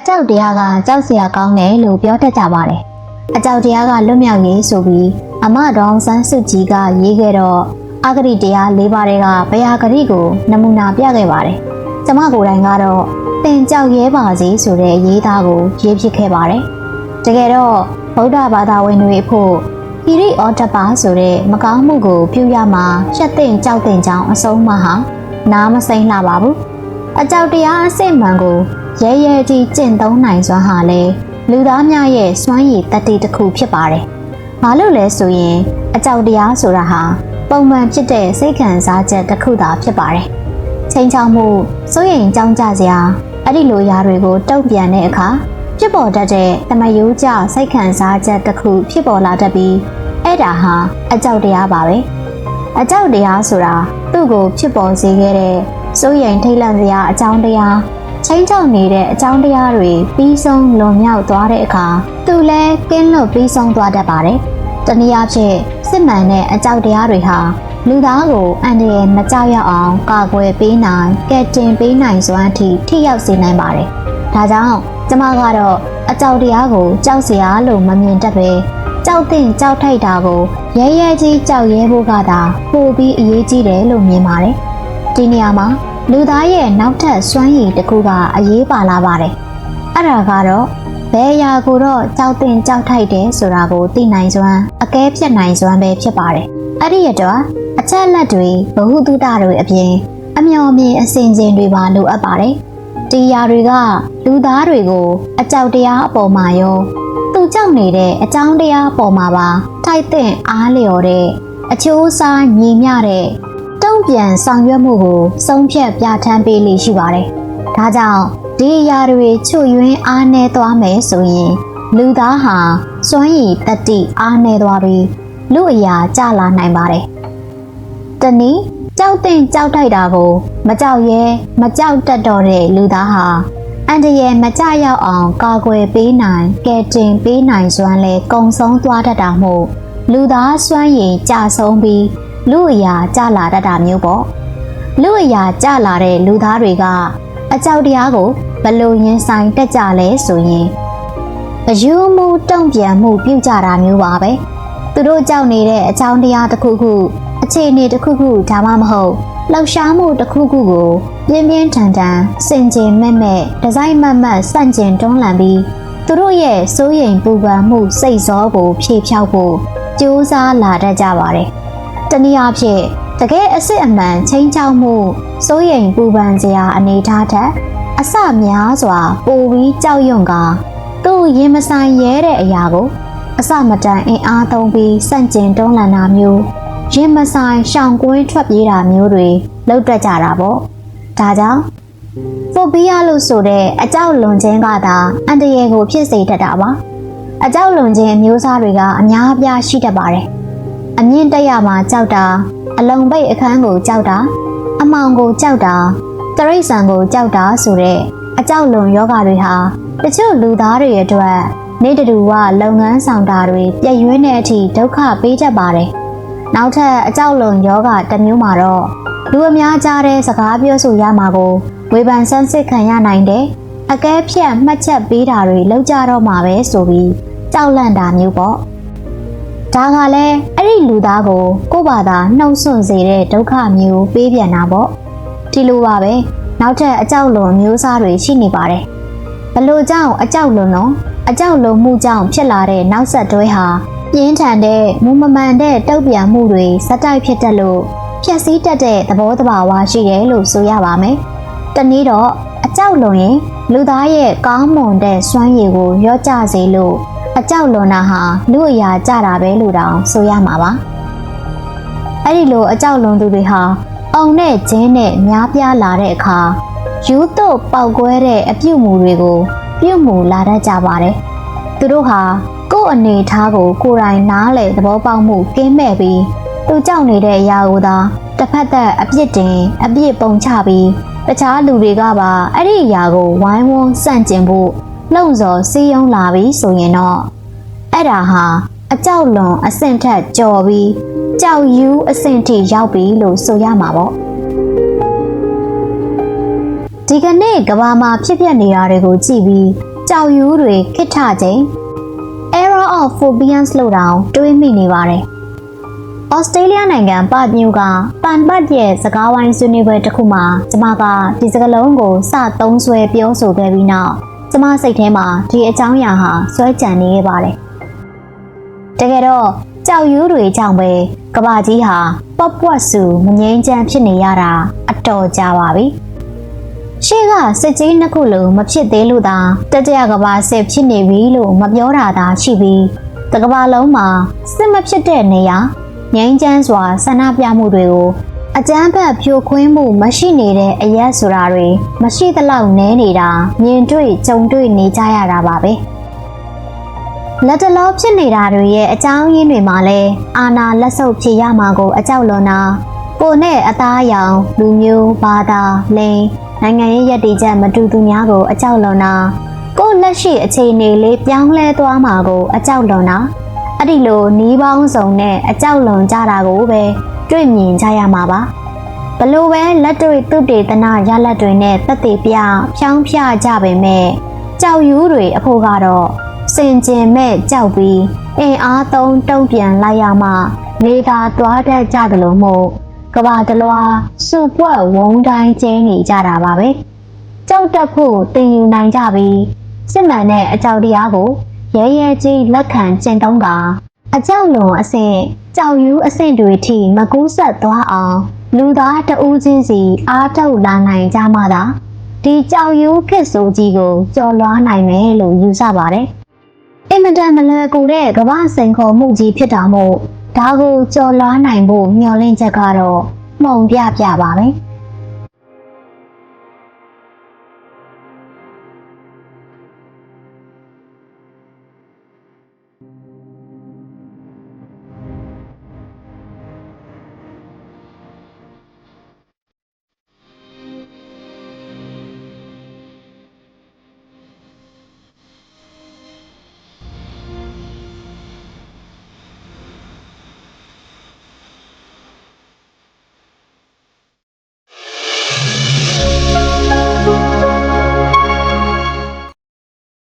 အကြောက်တရားကကြောက်စရာကောင်းတယ်လို့ပြောတတ်ကြပါတယ်အကြောက်တရားကလွတ်မြောက်ရေးဆိုပြီးအမတော်ဆန်းစုကြည်ကရေးခဲ့တော့အဂတိတရား၄ပါးတွေကဘယာဂတိကိုနမူနာပြခဲ့ပါတယ်ကျမကိုယ်တိုင်ကတော့ပင်ကြောက်ရဲပါစေဆိုတဲ့ရေးသားကိုရေးဖြစ်ခဲ့ပါတယ်တကယ်တော့ဗုဒ္ဓဘာသာဝင်တွေအဖို့ဟိရိဩတ္တပါဆိုတဲ့မကောင်းမှုကိုပြုရမှာရှက်တဲ့ကြောက်တဲ့ကြောင်းအဆုံးမဟာနားမစိမ့်လှပါဘူးအကြောက်တရားအစစ်မှန်ကို ရဲရဲကြီးကျင့်သုံးနိုင်စွမ်းဟာလေလူသားများရဲ့စွမ်းရည်တတ္တိတစ်ခုဖြစ်ပါတယ်။ဘာလို့လဲဆိုရင်အကြောက်တရားဆိုတာဟာပုံမှန်ဖြစ်တဲ့စိတ်ခံစားချက်တစ်ခုသာဖြစ်ပါတယ်။ချိန်ချောက်မှုစိုးရိမ်ကြောင်းကြစရာအဲ့ဒီလိုຢာတွေကိုတုံ့ပြန်တဲ့အခါဖြစ်ပေါ်တတ်တဲ့တမယိုးကြစိတ်ခံစားချက်တစ်ခုဖြစ်ပေါ်လာတတ်ပြီးအဲ့ဒါဟာအကြောက်တရားပါပဲ။အကြောက်တရားဆိုတာသူ့ကိုဖြစ်ပေါ်စေခဲ့တဲ့စိုးရိမ်ထိတ်လန့်စရာအကြောင်းတရား ချင်းချောက်နေတဲ့အကြောင်းတရားတွေပြီးဆုံးလွန်မြောက်သွားတဲ့အခါသူလည်းကင်းလွတ်ပြီးဆုံးသွားတတ်ပါတယ်။တနည်းအားဖြင့်စစ်မှန်တဲ့အကြောက်တရားတွေဟာလူသားကိုအန္တရာယ်မကြောက်ရအောင်ကာကွယ်ပေးနိုင်ကဲတင်ပေးနိုင်စွမ်းအထိထိရောက်စေနိုင်ပါတယ်။ဒါကြောင့်ကျမကတော့အကြောက်တရားကိုကြောက်စရာလို့မမြင်တတ်ပဲကြောက်တဲ့ကြောက်ထိုက်တာကိုရဲရဲကြီးကြောက်ရဲဖို့ကသာပိုပြီးအရေးကြီးတယ်လို့မြင်ပါတယ်။ဒီနေရာမှာ လူသားရဲ့နောက်ထပ်စွမ်းရည်တစ်ခုကအရေးပါလာပါတယ်။အဲ့ဒါကတော့ဘယ်အရာကိုတော့ကြောက်တင်ကြောက်ထိုက်တယ်ဆိုတာကိုသိနိုင်စွမ်းအကဲဖြတ်နိုင်စွမ်းပဲဖြစ်ပါတယ်။အဲ့ဒီရတော့အချက်လက်တွေဘ ഹു တုတတွေအပြင်အမျော်မြင်အစဉ်ချင်းတွေပါလိုအပ်ပါတယ်။ဒီຢာတွေကလူသားတွေကို အကြောက်တရားအပေါ်မှာရောသူကြောက်နေတဲ့အကြောင်းတရားအပေါ်မှာပါထိုက်တဲ့အားလျော်တဲ့အချိုးအစားညီမျှတဲ့ တုံ့ပြန်ဆောင်ရွက်မှုကိုစုံဖြတ်ပြဋ္ဌာန်းပေးလိရှိပါတယ်။ဒါကြောင့်ဒီအရာတွေချွတ်ယွင်းအားနည်းသွားမယ်ဆိုရင်လူသားဟာစွမ်းရည်တတိအားနည်းသွားပြီးလူအရာကျလာနိုင်ပါတယ်။တနည်းကြောက်တဲ့ကြောက်တိုက်တာကိုမကြောက်ရဲမကြောက်တတ်တော့တဲ့လူသားဟာအန်တရယ်မကြရောက်အောင်ကာကွယ်ပေးနိုင်ကဲတင်ပေးနိုင်စွမ်းလဲကုံဆုံးသွားတတ်တာမို့လူသားစွမ်းရည်ကြဆုံးပြီး လူအရာကြလာတတ်တာမျိုးပေါ့လူအရာကြလာတဲ့လူသားတွေကအကြောက်တရားကိုဘလို့ရင်ဆိုင်တက်ကြလဲဆိုရင်အယူမှုတုံ့ပြန်မှုပြုကြတာမျိုးပါပဲသူတို့ကြောက်နေတဲ့အကြောင်းတရားတစ်ခုခုအခြေအနေတစ်ခုခုဒါမှမဟုတ်လှောက်ရှားမှုတစ်ခုခုကိုပြင်းပြင်းထန်ထန်စင်ကြင်မဲ့မဲ့ဒီဇိုင်းမတ်မတ်စန့်ကျင်တွန်းလှန်ပြီးသူတို့ရဲ့စိုးရိမ်ပူပန်မှုစိတ်ဇောကိုဖြေဖြောက်ဖို့ကြိုးစားလာတတ်ကြပါတယ်။ တနည်းအားဖြင့်တကယ်အစ်စ်အမှန်ချင်းချောက်မှုစိုးရိမ်ပူပန်စရာအနေထားထက်အစများစွာပိုပြီးကြောက်ရွံ့ကသူ့ရင်မဆိုင်ရဲတဲ့အရာကိုအစမတန်အင်အားသုံးပြီးစန့်ကျင်တွန်းလှန်တာမျိုးရင်မဆိုင်ရှောင်ကွင်းထွက်ပြေးတာမျိုးတွေလုပ်တတ်ကြတာပေါ့ဒါကြောင့်ဖိုဘီယာလို့ဆိုတဲ့အကြောက်လွန်ခြင်းကသာအန်တရယ်ကိုဖြစ်စေတတ်တာပါအကြောက်လွန်ခြင်းအမျိုးအစားတွေကအများအပြားရှိတတ်ပါတယ် အမြင့်တက်ရမှာကြောက်တာအလုံပိတ်အခန်းကိုကြောက်တာအမောင်ကိုကြောက်တာတရိษံကိုကြောက်တာဆိုတဲ့အကြောက်လွန်ယောဂတွေဟာတချို့လူသားတွေအတွက်နေတူဝလုပ်ငန်းဆောင်တာတွေပြည့်ရွေးတဲ့အထိဒုက္ခပေးတတ်ပါတယ်။နောက်ထပ်အကြောက်လွန်ယောဂတစ်မျိုးမှာတော့လူအများကြားတဲ့စကားပြောဆိုရမှာကိုဝေဖန်ဆန်းစစ်ခံရနိုင်တဲ့အကဲဖြတ်မှတ်ချက်ပေးတာတွေလောက်ကြတော့မှာပဲဆိုပြီးကြောက်လန့်တာမျိုးပေါ့။ ဒါကလည်းအဲ့ဒီလူသားကိုကိုယ့်ဘာသာနှုတ်ဆွစေတဲ့ဒုက္ခမျိုးပေးပြန်တာပေါ့။ဒီလိုပါပဲနောက်ထပ်အကြောက်လွန်မျိုးစားတွေရှိနေပါတယ်။ဘလို့ကြောင့်အကြောက်လွန်တော့အကြောက်လွန်မှုကြောင့်ဖြစ်လာတဲ့နောက်ဆက်တွဲဟာပြင်းထန်တဲ့မူမမှန်တဲ့တုပ်ပြန်မှုတွေစတိုက်ဖြစ်တတ်လို့ဖြက်စီးတတ်တဲ့သဘောတဘာဝရှိတယ်လို့ဆိုရပါမယ်။တနည်းတော့အကြောက်လွန်ရင်လူသားရဲ့ကောင်းမွန်တဲ့စွမ်းရည်ကိုရော့ကျစေလို့ အကြောက်လွန်တာဟာလူအရာကြတာပဲလို့တောင်ဆိုရမှာပါ။အဲ့ဒီလိုအကြောက်လွန်သူတွေဟာအောင်နဲ့ဂျင်းနဲ့များပြားလာတဲ့အခါယူတို့ပောက်ကွဲတဲ့အပြုတ်မှုတွေကို ပြုတ်မှုလာတတ်ကြပါတယ်။သူတို့ဟာကိုယ့်အနေထားကိုကိုယ်တိုင်နားလေသဘောပေါက်မှုကင်းမဲ့ပြီးသူကြောက်နေတဲ့အရာကိုသာတစ်ဖက်သက်အပြစ်တင်အပြစ်ပုံချပြီးတခြားလူတွေကပါအဲ့ဒီအရာကိုဝိုင်းဝန်းစန့်ကျင်ဖို့ လှုံ့ဆော်စီးယုံလာပြီးဆိုရင်တော့အဲ့ဒါဟာအကြောက်လွန်အဆင့်ထက်ကျော်ပြီးကြောက်ယူအဆင့်ထိရောက်ပြီလို့ဆိုရမှာပေါ့ဒီကနေ့ကဘာမှာဖြစ်ပျက်နေတာတွေကိုကြည့်ပြီးကြောက်ယူတွေခစ်ထခြင်း error of phobians လို့တောင်တွေးမိနေပါတယ်။ Australia နိုင်ငံပတ်မြို့ကပန်ပတ်ရဲ့စကားဝိုင်းဆွေးနွေးပွဲတစ်ခုမှာကျမကဒီစကားလုံးကိုစသုံးဆွဲပြောဆိုခဲ့ပြီးနောက် ကျမစိတ်ထဲမှာဒီအကြောင်းအရာဟာစွဲကြံနေခဲ့ပါတယ်။တကယ်တော့ကြောက်ယူတွေကြောင့်ပဲကဘာကြီးဟာပော့ပွတ်စုမငိမ့်ချမ်းဖြစ်နေရတာအတော်ကြာပါပြီ။ရှေ့ကစစ်ကြီးနှစ်ခုလုံးမဖြစ်သေးလို့သာတတရကဘာစစ်ဖြစ်နေပြီလို့မပြောတာသာရှိပြီးတကဘာလုံးမှာစစ်မဖြစ်တဲ့နေရာငိမ့်ချမ်းစွာဆန္ဒပြမှုတွေကို အကြမ်းဖက်ဖြိုခွင်းမှုမရှိနေတဲ့အရက်ဆိုတာတွေမရှိသလောက်နဲနေတာမြင်တွေ့ကြုံတွေ့နေကြရတာပါပဲလက်တလောဖြစ်နေတာတွေရဲ့အကြောင်းရင်းတွေမှာလဲအာနာလက်ဆုပ်ဖြစ်ရမှာကိုအကြောက်လွန်တာကိုနဲ့အသားအရောင်လူမျိုးဘာသာလိင်နိုင်ငံရေးရည်တည်ချက်မတူသူများကိုအကြောက်လွန်တာကိုလက်ရှိအခြေအနေလေးပြောင်းလဲသွားမှာကိုအကြောက်လွန်တာအဲ့ဒီလိုနီးပေါင်းစုံနဲ့အကြောက်လွန်ကြတာကိုပဲ တွေ့မြင်ကြရမှာပါဘလို့ပဲလက်တွေ့သူတေသနာရလက်တွေနဲ့တက်တေပြဖြောင်းဖြကြပေမဲ့ကြောက်ယူတွေအဖို့ကတော့စင်ကျင်မဲ့ကြောက်ပြီးအင်အားသုံးတုံ့ပြန်လိုက်ရမှနေသာသွားတတ်ကြတယ်လို့မို့ကဘာတလွားစုပွက်ဝုံတိုင်းကျင်းနေကြတာပါပဲကြောက်တတ်ဖို့တင်ယူနိုင်ကြပြီးစစ်မှန်တဲ့အကြောက်တရားကိုရဲရဲကြီးလက်ခံကျင့်သုံးက အကြောက်လွန်အဆင့်ကြောက်ယူအဆင့်တွေထိမကူးဆက်သွားအောင်လူသားတဦးချင်းစီအားထုတ်လာနိုင်ကြမှသာဒီကြောက်ယူခစ်ဆိုးကြီးကိုကျော်လွှားနိုင်မယ်လို့ယူဆပါတယ်အင်မတန်မလွယ်ကူတဲ့ကမ္ဘာစိန်ခေါ်မှုကြီးဖြစ်တာမို့ဒါကိုကျော်လွှားနိုင်ဖို့မျှော်လင့်ချက်ကတော့မှုံပြပြပါပဲ။